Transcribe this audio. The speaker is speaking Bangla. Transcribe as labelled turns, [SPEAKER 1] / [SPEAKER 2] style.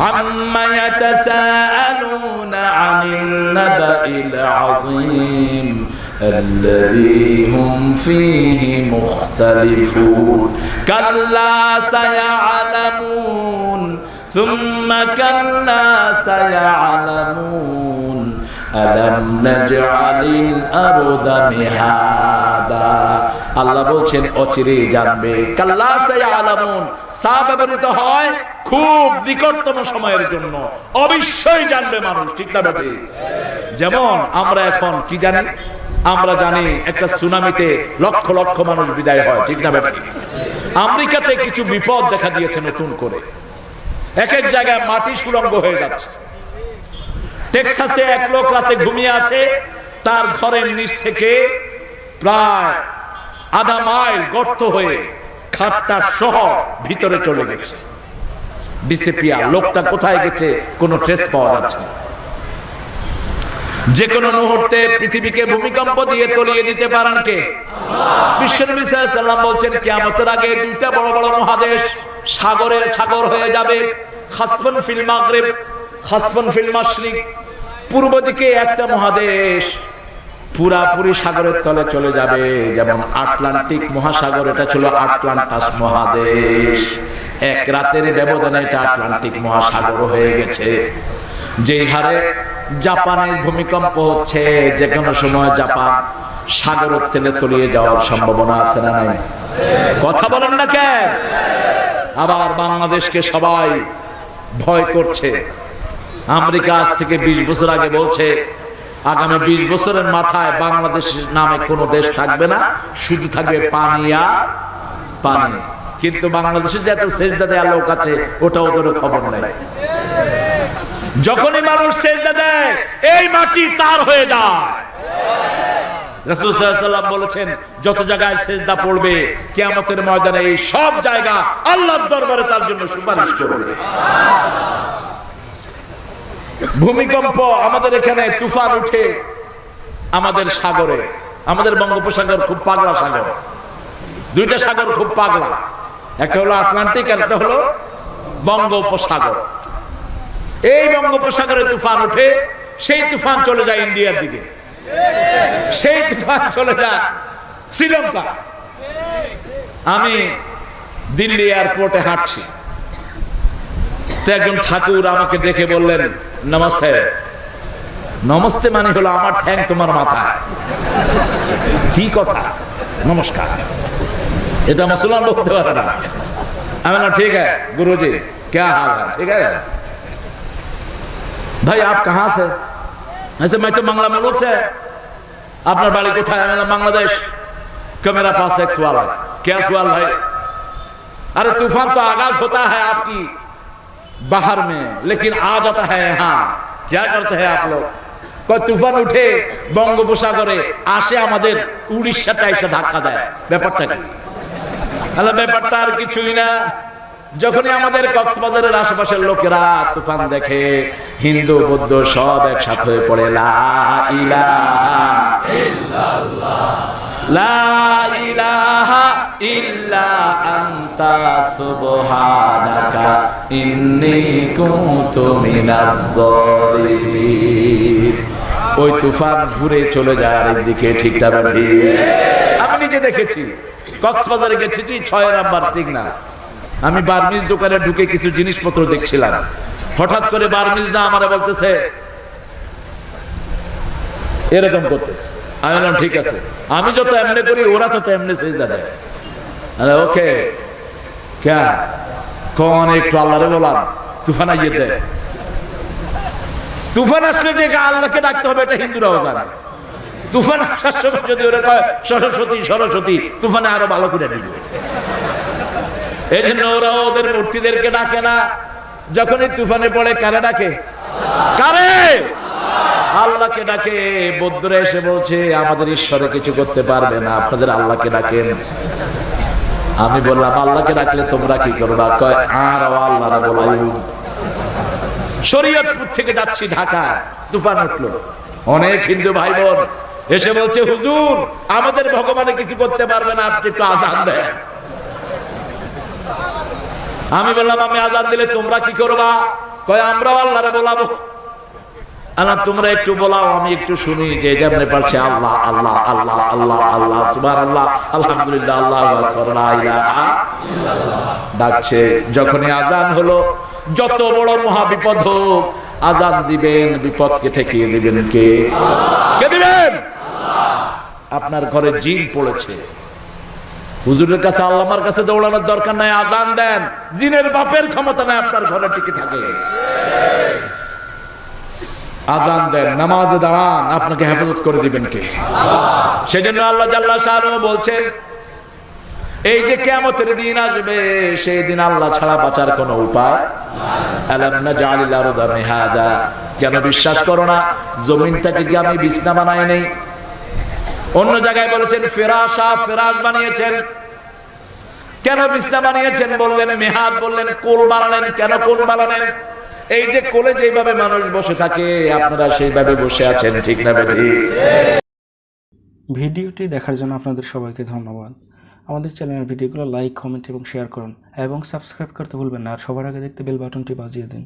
[SPEAKER 1] عما يتساءلون عن النبأ العظيم الذي هم فيه مختلفون. كلا سيعلمون ثم كلا سيعلمون. ألم نجعل الأرض مهادا আল্লাহ বলছেন, অচিরে জানবে। সা হয় খুব নিকটতম সময়ের জন্য। অবশ্যই জানবে মানুষ, ঠিক না বেটে যেমন আমরা এখন কি জানি? আমরা জানি একটা সুনামিতে লক্ষ লক্ষ মানুষ বিদায় হয়, ঠিক না বেটে আমেরিকাতে কিছু বিপদ দেখা দিয়েছে নতুন করে। এক এক জায়গায় মাটি সুরঙ্গ হয়ে যাচ্ছে। টেক্সাসে এক লোক রাতে ঘুমিয়ে আছে, তার ঘরের নিচ থেকে প্রায় আধা মাইল গর্ত হয়ে খাটটা সহ ভিতরে চলে গেছে। ডিসেপিয়া, লোকটা কোথায় গেছে কোনো ট্রেস পাওয়া যাচ্ছে যে কোনো মুহূর্তে পৃথিবীকে ভূমিকম্প দিয়ে তলিয়ে দিতে পারেন কে? বিশ্বনবী সাল্লাম বলছেন, কিয়ামতের আগে দুইটা বড় বড় মহাদেশ সাগরে সাগর হয়ে যাবে। খাসফন ফিল মাগরিব, খাসফন ফিল মাশরিক। পূর্ব দিকে একটা মহাদেশ পুরাপুরি সাগরের তলে চলে যাবে। যেমন আটলান্টিক মহাসাগর, এটা ছিল আটলান্টাস মহাদেশ। এক রাতের ব্যবধানে এটা আটলান্টিক মহাসাগর হয়ে গেছে। যেই হারে জাপানের ভূমিকম্প হচ্ছে যে কোনো সময় জাপান সাগরের তেলে তলিয়ে যাওয়ার সম্ভাবনা আছে না নাই? কথা বলেন না কেন আবার বাংলাদেশকে সবাই ভয় করছে। আমেরিকা আজ থেকে বিশ বছর আগে বলছে আগামী বিশ বছরের মাথায় বাংলাদেশের নামে কোনো দেশ থাকবে না, শুধু থাকবে পানিয়া পানি। কিন্তু বাংলাদেশের যে এত সেজদা দেওয়া লোক আছে ওটা ওদের খবর নেই। যখনই মানুষ সেজদা দেয়, এই মাটি তার হয়ে যায়। বলেছেন, যত জায়গায় সেজদা পড়বে, কিয়ামতের ময়দানে এই সব জায়গা আল্লাহর দরবারে তার জন্য সুপারিশ করবে। ভূমিকম্প আমাদের এখানে তুফান উঠে আমাদের সাগরে, আমাদের বঙ্গোপসাগর খুব পাগলা সাগর। দুইটা সাগর খুব পাগলা, একটা হলো আটলান্টিক একটা হলো বঙ্গোপসাগর। এই বঙ্গোপসাগরে তুফান উঠে, সেই তুফান চলে যায় ইন্ডিয়ার দিকে। সেই তুফান চলে যায় শ্রীলঙ্কা। আমি দিল্লি এয়ারপোর্টে হাঁটছি। তো একজন ঠাকুর আমাকে দেখে বললেন নমস্তে নমস্তে মানে হলো আমার ঠ্যাং তোমার মাথায় কি কথা নমস্কার এটা মুসলমান বলতে পারে না আমি না ঠিক है गुरुजी क्या हाल है ठीक है भाई आप कहाँ से ऐसे मैं तो मंगला मुल्क से আপনার বাড়ি কোথায় আমি বললাম, বাংলাদেশ कि मेरा पास एक सवाल है क्या सवाल भाई अरे तूफान तो आगाज होता है आपकी बाहर में लेकिन आ जाता है यहाँ क्या करते हैं आप लोग কয় তুফান উঠে বঙ্গোপসাগরে আসে আমাদের উড়িষ্যাতে এসে ধাক্কা দেয় ব্যাপারটা কি তাহলে ব্যাপারটা আর কিছুই না যখনই আমাদের কক্সবাজারের আশেপাশের লোকেরা তুফান দেখে হিন্দু বৌদ্ধ সব একসাথে হয়ে পড়ে লা ইলাহা লা ইলাহা ইল্লা আনতা সুবহানাকা ওই তুফান ঘুরে চলে যায় আর দিকে ঠিকটা ঠিক। আমি নিজে দেখেছি। কক্সবাজারে গেছি ছয় নাম্বার সিগনাল। আমি বার্মিজ দোকানে ঢুকে কিছু জিনিসপত্র দেখছিলাম। হঠাৎ করে বার্মিজ না আমারে বলতেছে, এরকম করতেছে। আমি বললাম, ঠিক আছে। আমি যত এমনি করি, ওরা তো এমনি সেজদা আরে ওকে ক্যা কন একটু আল্লাহরে বলাম তুফান আইয়ে দেয় তুফান আসলে যে আল্লাহকে ডাকতে হবে, এটা হিন্দুরাও জানে। তুফান আসার সময় যদি ওরা কয়, সরস্বতী সরস্বতী তুফানে আরও ভালো করে দিবে। এই জন্য ওরা ওদের মূর্তিদেরকে ডাকে না। যখনই তুফানে পড়ে, কারে ডাকে? কারে? আল্লাহকে ডাকে। বৌদ্ধরা এসে বলছে, আমাদের ঈশ্বরে কিছু করতে পারবে না। আপনাদের আল্লাহকে ডাকেন। আমি বললাম, আল্লাহকে ডাকলে তোমরা কি করবা? কয়, আর আল্লাহ বলাই শরীয়তপুর থেকে যাচ্ছি ঢাকা তুফান উঠল অনেক হিন্দু ভাই বোন এসে বলছে, হুজুর, আমাদের ভগবানে কিছু করতে পারবে না, আপনি একটু আজান দেন। আমি বললাম, আমি আজান দিলে তোমরা কি করবা? কয়, আমরাও আল্লাহরে বলাবো আল্লাহ, তোমরা একটু বলাও, আমি একটু শুনি যে যেমনি পারছে আল্লাহ আল্লাহ আল্লাহ আল্লাহ আল্লাহ সুবার আল্লাহ আলহামদুলিল্লাহ আল্লাহ ডাকছে, যখনই আজান হলো, যত বড় মহা বিপদ হোক আজান দিবেন, বিপদকে ঠেকিয়ে দিবেন কে? কে দিবেন? আপনার ঘরে জিন পড়েছে। হুজুরের কাছে, আল্লামার কাছে দৌড়ানোর দরকার নাই আজান দেন। জিনের বাপের ক্ষমতা নাই, আপনার ঘরে টিকে থাকে। আজান দেন, নামাজে দাঁড়ান, আপনাকে হেফাজত করে দিবেন কে? সেজন্য আল্লাহ জাল্লা বলছেন, এই যে কেমতের দিন আসবে, সেই দিন আল্লাহ ছাড়া বাঁচার কোন উপায় কেন বিশ্বাস করো না, জমিনটাকে কি আমি বিছনা বানাই নেই? অন্য জায়গায় বলেছেন ফেরাসা ফেরাস বানিয়েছেন। কেন বিছনা বানিয়েছেন বললেন, মেহাদ বললেন, কোল বানালেন, কেন কোল বানালেন? এই যে কোলে যেভাবে মানুষ বসে থাকে, আপনারা সেইভাবে বসে আছেন, ঠিক না
[SPEAKER 2] ভিডিওটি দেখার জন্য আপনাদের সবাইকে ধন্যবাদ। আমাদের চ্যানেলের ভিডিওগুলো লাইক, কমেন্ট এবং শেয়ার করুন এবং সাবস্ক্রাইব করতে ভুলবেন না। আর সবার আগে দেখতে বেল বাটনটি বাজিয়ে দিন।